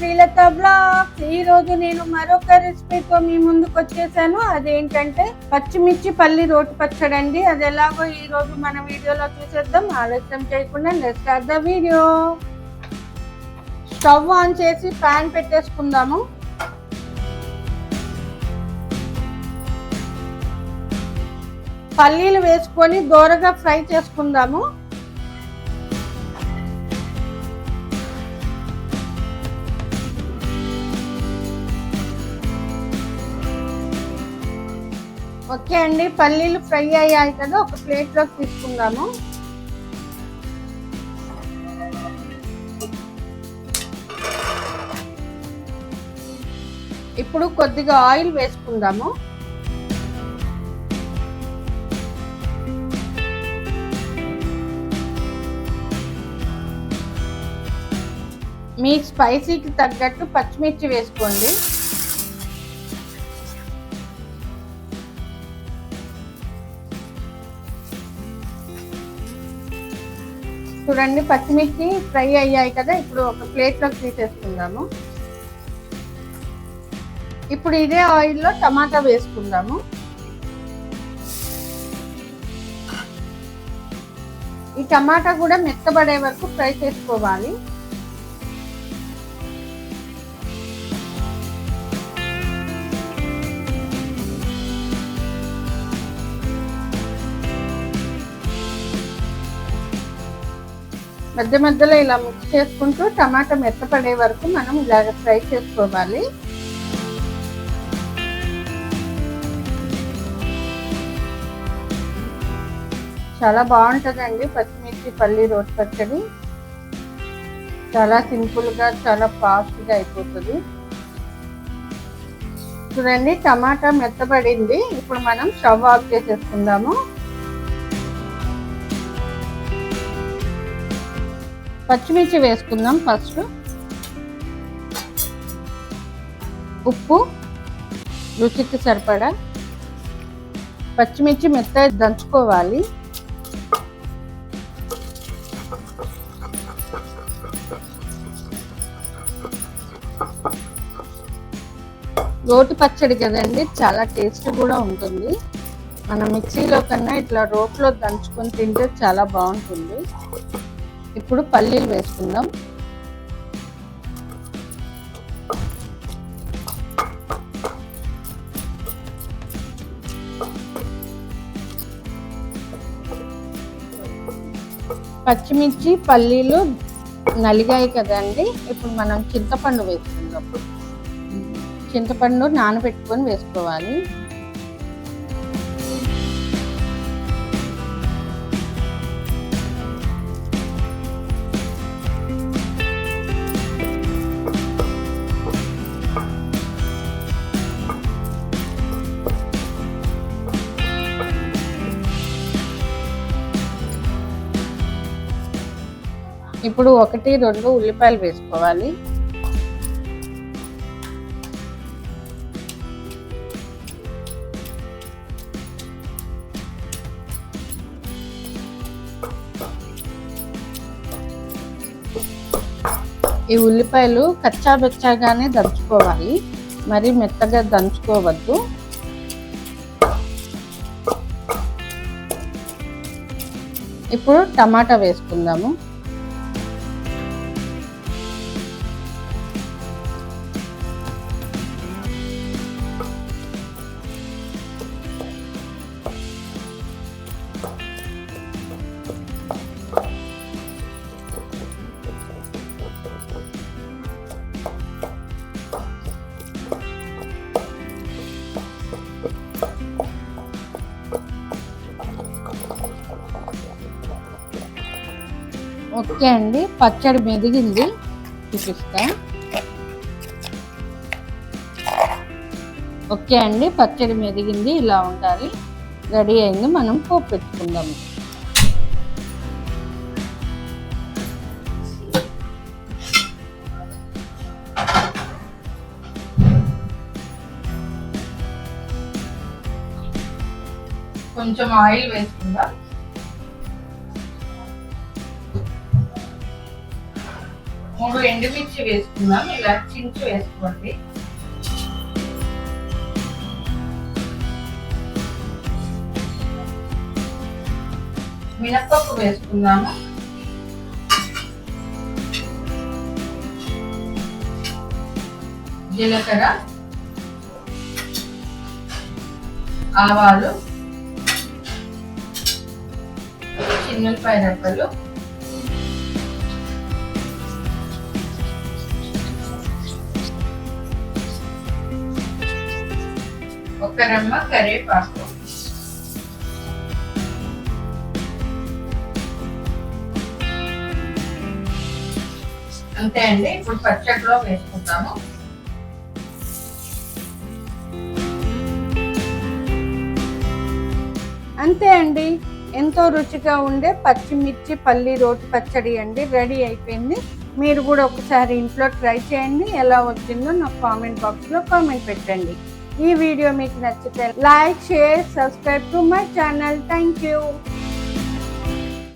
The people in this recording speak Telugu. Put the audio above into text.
శ్రీలత బ్లాగ్స్ ఈ రోజు నేను మరొక రెసిపీతో మీ ముందుకు వచ్చేసాను. అదేంటంటే పచ్చిమిర్చి పల్లి రోటి పచ్చడి అండి. అది ఎలాగో ఈ రోజు మన వీడియోలో చూసేద్దాం. ఆలస్యం చేయకుండా next start the video stove on చేసి ప్యాన్ పెట్టేసుకుందాము. పల్లీలు వేసుకొని దోరగా ఫ్రై చేసుకుందాము. ఓకే అండి పల్లీలు ఫ్రై అయ్యాయి కదా ఒక ప్లేట్లోకి తీసుకుందాము. ఇప్పుడు కొద్దిగా ఆయిల్ వేసుకుందాము. మీ స్పైసీకి తగ్గట్టు పచ్చిమిర్చి వేసుకోండి. చూడండి పచ్చిమిర్చి ఫ్రై అయ్యాయి కదా ఇప్పుడు ఒక ప్లేట్లోకి తీసేసుకుందాము. ఇప్పుడు ఇదే ఆయిల్లో టమాటా వేసుకుందాము. ఈ టమాటా కూడా మెత్తబడే వరకు ఫ్రై చేసుకోవాలి. మధ్య మధ్యలో ఇలా మిక్స్ చేసుకుంటూ టమాటా మెత్తపడే వరకు మనం ఇలాగ ఫ్రై చేసుకోవాలి. చాలా బాగుంటుందండి పచ్చిమిర్చి పల్లి రోటి పచ్చడి. చాలా సింపుల్గా చాలా ఫాస్ట్గా అయిపోతుంది. చూడండి టమాటా మెత్తబడింది. ఇప్పుడు మనం స్టవ్ ఆఫ్ చేసేసుకుందాము. పచ్చిమిర్చి వేసుకుందాం ఫస్ట్. ఉప్పు రుచికి సరిపడా. పచ్చిమిర్చి మెత్త దంచుకోవాలి. రోటి పచ్చడి కదండి చాలా టేస్ట్ కూడా ఉంటుంది. మన మిక్సీలో కన్నా ఇట్లా రోట్లో దంచుకొని తింటే చాలా బాగుంటుంది. ఇప్పుడు పల్లీలు వేసుకుందాం. పచ్చిమిర్చి పల్లీలు నలిగాయి కదండి. ఇప్పుడు మనం చింతపండు వేసుకుందాం. చింతపండు నానబెట్టుకొని వేసుకోవాలి. ఇప్పుడు ఒకటి రెండు ఉల్లిపాయలు వేసుకోవాలి. ఈ ఉల్లిపాయలు కచ్చా బెచ్చాగానే దంచుకోవాలి. మరి మెత్తగా దంచుకోవద్దు. ఇప్పుడు టమాటా వేసుకుందాము. ఓకే అండి పచ్చడి మెదిగింది. చూపిస్తా. ఓకే అండి పచ్చడి మెదిగింది ఇలా ఉండాలి. రెడీ అయింది మనం పోపు పెట్టుకుందాము కొంచెం ఆయిల్ వేసుకుందాం. మూడు ఎండుమిర్చి వేసుకుందాం. ఇలా చించి వేసుకోండి. మినప్పప్పు వేసుకుందాము. జీలకర్ర ఆవాలు చిన్నపాయ రెప్పలు ఒక కరేపాకు. అంతే అండి ఇప్పుడు పచ్చట్లో వేసుకుంటాము అంతే అండి ఎంతో రుచిగా ఉండే పచ్చిమిర్చి పల్లి రోటి పచ్చడి అండి రెడీ అయిపోయింది. మీరు కూడా ఒకసారి ఇంట్లో ట్రై చేయండి ఎలా వచ్చిందో నాకు కామెంట్ బాక్స్లో కామెంట్ పెట్టండి. ఈ వీడియో మీకు నచ్చితే like share subscribe to my channel thank you